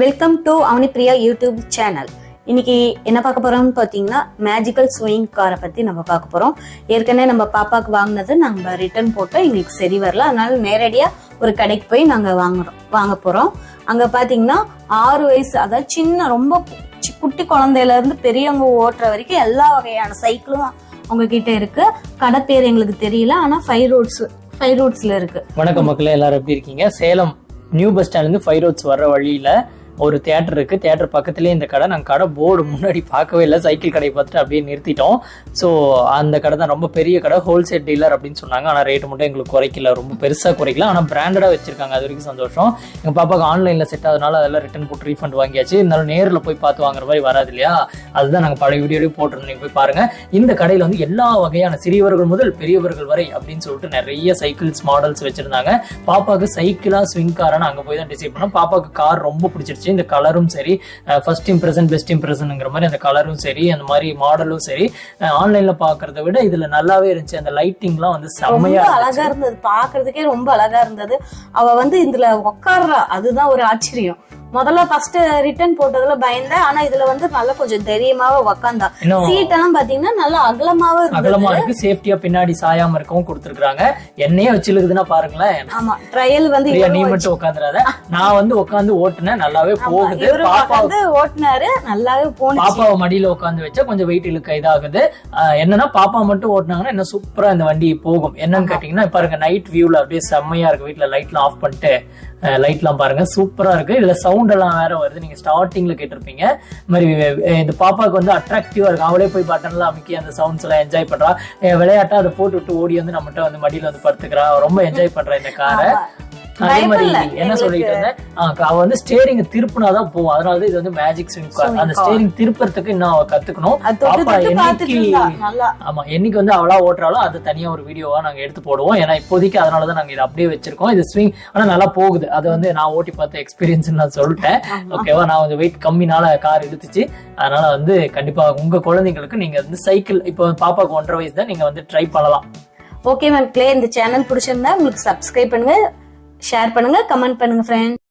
Welcome to Avanipriya YouTube channel இன்னைக்கு என்ன பார்க்க போறோம்னு பார்த்தீங்கன்னா மேஜிக்கல் ஸ்விங் காரை பத்தி நம்ம பார்க்க போறோம். ஏற்கனவே நம்ம பாப்பாக்கு வாங்கினது நம்ம ரிட்டர்ன் போட்டோம் எங்களுக்கு சரி வரல. அதனால நேரடியா ஒரு கடைக்கு போய் நாங்க வாங்குறோம். வாங்க போறோம். அங்க பாத்தீங்கன்னா ஆறு வயசு அதாவது சின்ன ரொம்ப குட்டி குழந்தையில இருந்து பெரியவங்க ஓட்டுற வரைக்கும் எல்லா வகையான சைக்கிளும் அவங்க கிட்ட இருக்கு. கடை பேர் எங்களுக்கு தெரியல ஆனா ஃபைவ் ரோட்ஸ் ஃபைவ் ரோட்ஸ்ல இருக்கு. வணக்கம் மக்களே எல்லாரும் எப்படி இருக்கீங்க? சேலம் நியூ பஸ் ஸ்டாண்ட்லேருந்து ஃபைவ் ரோட்ஸ் வர்ற வழியில ஒரு தேட்டர் இருக்கு. தேட்டர் பக்கத்துலேயே இந்த கடை. நாங்கள் கடை போர்டு முன்னாடி பார்க்கவே இல்லை. சைக்கிள் கடையை பார்த்துட்டு அப்படியே நிறுத்திட்டோம். ஸோ அந்த கடை தான் ரொம்ப பெரிய கடை. ஹோல்சேல் டீலர் அப்படின்னு சொன்னாங்க. ஆனால் ரேட்டு மட்டும் எங்களுக்கு குறைக்கல. ரொம்ப பெருசாக குறைக்கல. ஆனால் பிராண்டடாக வச்சிருக்காங்க. அது வரைக்கும் சந்தோஷம். எங்கள் பாப்பாவுக்கு ஆன்லைனில் செட் ஆகுதுனால அதெல்லாம் ரிட்டர்ன் போட்டு ரீஃபண்ட் வாங்கியாச்சு. இருந்தாலும் நேரில் போய் பார்த்து வாங்குற மாதிரி வராது இல்லையா? அதுதான் நாங்கள் பழைய வீடியோலேயும் போட்டிருந்தோம். நீங்கள் போய் பாருங்கள் இந்த கடையில் வந்து எல்லா வகையான சிறியவர்கள் முதல் பெரியவர்கள் வரை அப்படின்னு சொல்லிட்டு நிறைய சைக்கிள்ஸ் மாடல்ஸ் வச்சுருந்தாங்க. பாப்பாவுக்கு சைக்கிளாக ஸ்விங் காரான அங்கே போய் தான் டிசைட் பண்ணோம். பாப்பாவுக்கு கார் ரொம்ப பிடிச்சிருச்சு. இந்த கலரும் சரி ஃபர்ஸ்ட் இம்ப்ரெஷன் பெஸ்ட் இம்ப்ரெஷனுங்கிற மாதிரி அந்த கலரும் சரி அந்த மாதிரி மாடலும் சரி ஆன்லைன்ல பார்க்கறத விட இதுல நல்லாவே இருந்துச்சு. அந்த லைட்டிங்லாம் வந்து செம்மையா அழகா இருந்துச்சு இருந்தது. பாக்குறதுக்கே ரொம்ப அழகா இருந்தது. அவ வந்து இதுல உட்கார்றா அதுதான் ஒரு ஆச்சரியம். முதல்ல ஃபர்ஸ்ட் ரிட்டர்ன் போட்டதுல பயந்தேன். ஆனா இதுல வந்து நல்லா கொஞ்சம் தைரியமாவே உக்காந்தா. சீட் எல்லாம் பாத்தீங்கன்னா நல்லா அகலமாவே அகலமா இருக்கு. சேஃப்டியா பின்னாடி சாயாம இருக்கவும் கொடுத்துருக்காங்க என்னையே வச்சிருக்குதுன்னா பாருங்களேன். ஆமா ட்ரையல் வந்து நீ மட்டும் உட்காந்துறாத நான் வந்து உட்காந்து ஓட்டுனேன். நல்லாவே போகுது. பாப்பா ஓட்டுனாரு. நல்லாவே போனுச்சு பாப்பாவை மடியில உட்காந்து வச்சா கொஞ்சம் வெயிட் இழுக்க இதாகுது. என்னன்னா பாப்பா மட்டும் ஓட்டுனாங்கன்னா இன்னும் சூப்பரா இந்த வண்டி போகும். என்னன்னு கேட்டீங்கன்னா பாருங்க நைட் வியூல அப்படியே செம்மையா இருக்கு. வீட்ல லைட்லாம் ஆஃப் பண்ணிட்டு. லைட்லாம் பாருங்க. சூப்பரா இருக்கு. இதுல சவுண்ட் எல்லாம் வேற வருது. நீங்க ஸ்டார்டிங்ல கேட்டிருப்பீங்க. இந்த மாதிரி இந்த பாப்பாக்கு வந்து அட்ராக்டிவா இருக்கு. அவளே போய் பட்டன்லாம் அமைக்கி அந்த சவுண்ட்ஸ் எல்லாம் என்ஜாய் பண்றா. விளையாட்டா அதை போட்டு விட்டு ஓடி வந்து நம்மகிட்ட வந்து மடியில வந்து படுத்துக்கிறா. ரொம்ப என்ஜாய் பண்றா இந்த காரை அதே மாதிரி. என்ன சொல்லிட்டு இருந்தேன் அவ வந்து ஸ்டேரிங் திருப்பினாதான் போகும் அதனாலதான் இது வந்து மேஜிக் ஸ்விங் கார் அந்த. ஸ்டேரிங் திருப்பறதுக்கு இன்னும் அவ கத்துக்கணும். பாப்பா என்னைக்கு ஆமா என்னைக்கு வந்து அவளா ஓட்டுறாலும் அது தனியா ஒரு வீடியோவா நாங்க எடுத்து போடுவோம். ஏன்னா இப்போதைக்கு அதனாலதான் நாங்க இதை அப்படியே வச்சிருக்கோம். இது ஸ்விங் ஆனா நல்லா போகுது. அது வந்து நான் ஓட்டி பார்த்த எக்ஸ்பீரியன்ஸ் நான் சொல்லிட்டேன். ஓகேவா நான் கொஞ்சம் வெயிட் கம்மினால கார் இழுத்துச்சு. அதனால வந்து கண்டிப்பா உங்க குழந்தைங்களுக்கு நீங்க வந்து சைக்கிள் இப்போ பாப்பாக்கு ஒன்றரை வயசு தான் நீங்க வந்து ட்ரை பண்ணலாம். ஓகே மேம் இந்த சேனல் பிடிச்சிருந்தா உங்களுக்கு சப்ஸ்கிரைப் பண்ணுங்க. ஷேர் பண்ணுங்க கமெண்ட் பண்ணுங்க ஃப்ரெண்ட்